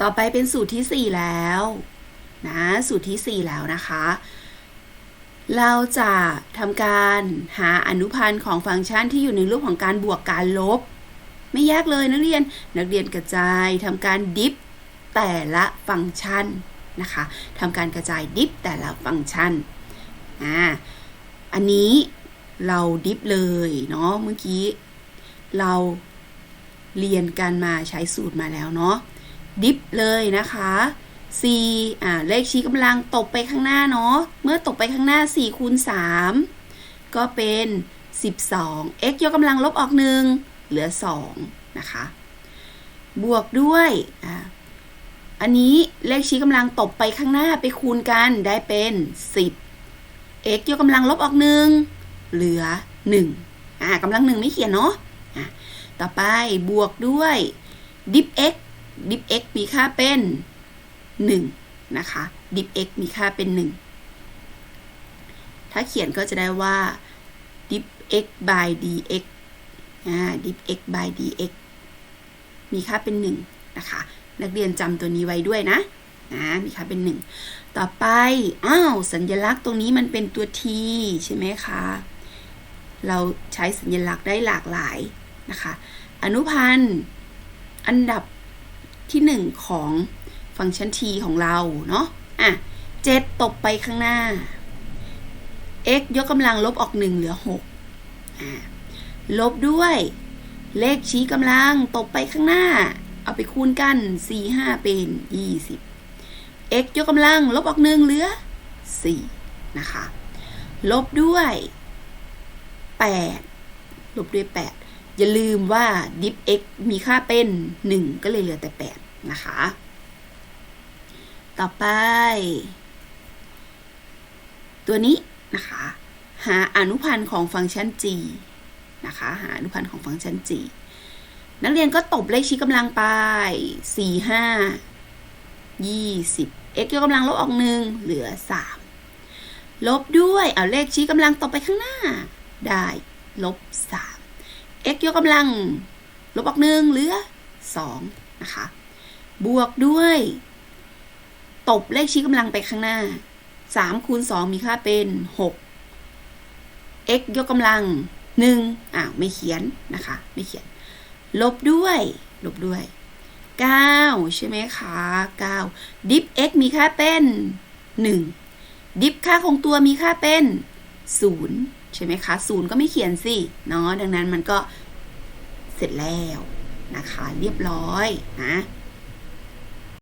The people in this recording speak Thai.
ต่อไปเป็นสูตรที่ 4 แล้วนะสูตรทีสี่ 4 แล้วนะคะ เราจะทำการหาอนุพันธ์ของฟังก์ชันที่อยู่ในรูปของการบวกการลบ ไม่ยากเลยนักเรียนนักเรียนกระจายทำการดิฟแต่ละฟังก์ชันนะคะทำการกระจายดิฟแต่ละฟังก์ชันอ่าอันนี้เราดิฟเลยเนาะเมื่อกี้เราเรียนกันมาใช้สูตรมาแล้วเนาะ ดิฟเลยนะคะ4อ่าเลขชี้กำลังตกไปข้างหน้าเนาะ เมื่อตกไปข้างหน้า4คูณ3ก็เป็น 12 x ยกกำลังลบออก 1 เหลือ 2 นะคะ บวกด้วยอ่าอันนี้เลขชี้กำลังตกไปข้างหน้าไปคูณกันได้เป็น 10 x ยกกำลังลบออก 1 เหลือ 1 อ่ากำลังหนึ่งไม่เขียนเนาะะต่อไปบวกด้วยดิฟ x ดิฟ x มีค่าเป็น 1 นะคะ div x มีค่าเป็น 1 ถ้าเขียนก็จะได้ว่า div x by dx อ่า div x by dx มีค่าเป็น 1 นะคะ นักเรียนจำตัวนี้ไว้ด้วยนะนะมีค่าเป็น 1 ต่อไป อ้าว สัญลักษณ์ตรงนี้มันเป็นตัว t ใช่ไหมคะ เราใช้สัญลักษณ์ได้หลากหลายนะคะ อนุพันธ์ อันดับ ที่ 1 ของฟังก์ชัน t ของเราเนาะอะ7ตกไปข้างหน้า x ยกกำลังลบออก 1 เหลือ6อ่าลบด้วย เลขชี้กำลังตกไปข้างหน้า เอาไปคูณกัน 4 5 เป็น 20 x ยกกำลังลบออก 1 เหลือ 4 นะคะ ลบด้วย 8 ลบด้วย 8 อย่าลืมว่าดิฟ x มีค่าเป็น 1 ก็เลยเหลือแต่ 8 นะคะ ต่อไป ตัวนี้นะคะ หาอนุพันธ์ของฟังก์ชัน g นะคะ หาอนุพันธ์ของฟังก์ชัน g นักเรียนก็ตบเลขชี้กำลังไป 4 5 20 x ยกกำลังลบออก1เหลือ 3 ลบด้วย เอาเลขชี้กำลังตบไปข้างหน้า ได้ ลบ 3 x ยกกำลัง ลบออก1เหลือ2นะคะ บวกด้วย ตบเลขชี้กำลังไปข้างหน้า3คูณ2มีค่าเป็น 6 x ยกกำลัง1อ้าวไม่เขียนนะคะ ไม่เขียน ลบด้วย ลบด้วย 9 ใช่ไหมคะ 9 ดิฟ x มีค่าเป็น 1 ดิฟค่าคงตัวมีค่าเป็น 0 ใช่ไหมคะศูนย์ก็ไม่เขียนสิเนาะดังนั้นมันก็เสร็จแล้วนะคะ เรียบร้อยนะ